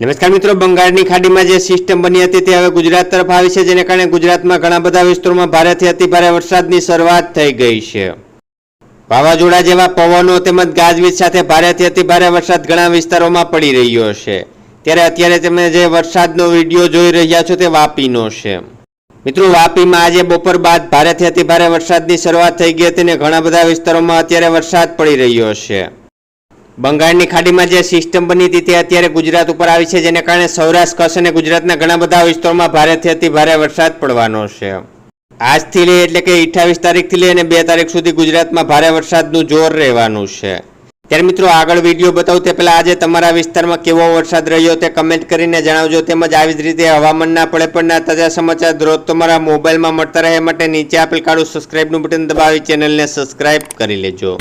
નમસ્કાર મિત્રો, બંગાળની ખાડીમાં જે સિસ્ટમ બની હતી તે હવે ગુજરાત તરફ આવી છે, જેને કારણે ગુજરાતમાં ઘણા બધા વિસ્તારોમાં ભારેથી અતિભારે વરસાદની શરૂઆત થઈ ગઈ છે. વાવાઝોડા જેવા પવનો તેમજ ગાજવીજ સાથે ભારેથી અતિભારે વરસાદ ઘણા વિસ્તારોમાં પડી રહ્યો છે. ત્યારે અત્યારે તમે જે વરસાદનો વીડિયો જોઈ રહ્યા છો તે વાપીનો છે. મિત્રો, વાપીમાં આજે બપોર બાદ ભારેથી અતિભારે વરસાદની શરૂઆત થઈ ગઈ હતી અને ઘણા બધા વિસ્તારોમાં અત્યારે વરસાદ પડી રહ્યો છે. બંગાળની ખાડીમાં જે સિસ્ટમ બની હતી તે અત્યારે ગુજરાત ઉપર આવી છે, જેને કારણે સૌરાષ્ટ્ર, કચ્છ અને ગુજરાતના ઘણા બધા વિસ્તારોમાં ભારેથી અતિ ભારે વરસાદ પડવાનો છે. આજથી લઈ એટલે કે અઠ્ઠાવીસ તારીખથી લઈ અને બે તારીખ સુધી ગુજરાતમાં ભારે વરસાદનું જોર રહેવાનું છે. ત્યારે મિત્રો આગળ વીડિયો બતાવું તે પહેલાં આજે તમારા વિસ્તારમાં કેવો વરસાદ રહ્યો તે કમેન્ટ કરીને જણાવજો. તેમજ આવી જ રીતે હવામાનના પડે પડના તાજા સમાચાર દરરોજ તમારા મોબાઈલમાં મળતા રહે માટે નીચે આપેલ કાળું સબસ્ક્રાઇબનું બટન દબાવી ચેનલને સબસ્ક્રાઇબ કરી લેજો.